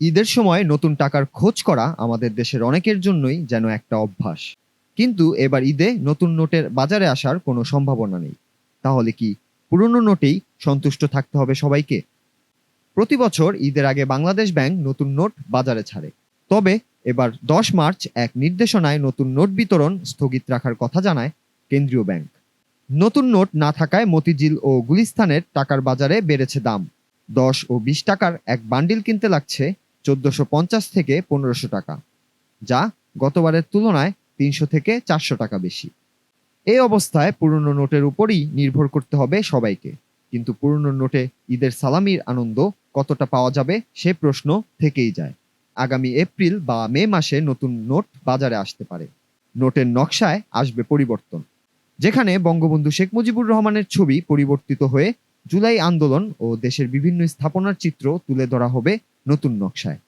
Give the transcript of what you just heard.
ঈদের সময় নতুন টাকার খোঁজ করা আমাদের দেশের অনেকের জন্যই যেন একটা অভ্যাস। কিন্তু এবার ঈদে নতুন নোটের বাজারে আসার কোনো সম্ভাবনা নেই। তাহলে কি পুরনো নোটেই সন্তুষ্ট থাকতে হবে সবাইকে? প্রতি বছর ঈদের আগে বাংলাদেশ ব্যাংক নতুন নোট বাজারে ছাড়ে। তবে এবার দশ মার্চ এক নির্দেশনায় নতুন নোট বিতরণ স্থগিত রাখার কথা জানায় কেন্দ্রীয় ব্যাংক। নতুন নোট না থাকায় মতিঝিল ও গুলিস্তানের টাকার বাজারে বেড়েছে দাম। দশ ও বিশ টাকার এক বান্ডিল কিনতে লাগছে চোদ্দশো পঞ্চাশ থেকে পনেরোশো টাকা, যা গতবারের তুলনায় তিনশো থেকে চারশো টাকা বেশি। এই অবস্থায় পুরনো নোটের উপরই নির্ভর করতে হবে সবাইকে। কিন্তু পুরনো নোটে ঈদের সালামির আনন্দ কতটা পাওয়া যাবে সে প্রশ্ন থেকেই যায়। আগামী এপ্রিল বা মে মাসে নতুন নোট বাজারে আসতে পারে। নোটের নকশায় আসবে পরিবর্তন। যেখানে বঙ্গবন্ধু শেখ মুজিবুর রহমানের ছবি পরিবর্তিত হয়ে জুলাই আন্দোলন ও দেশের বিভিন্ন স্থাপনার চিত্র তুলে ধরা হবে নতুন নকশায়।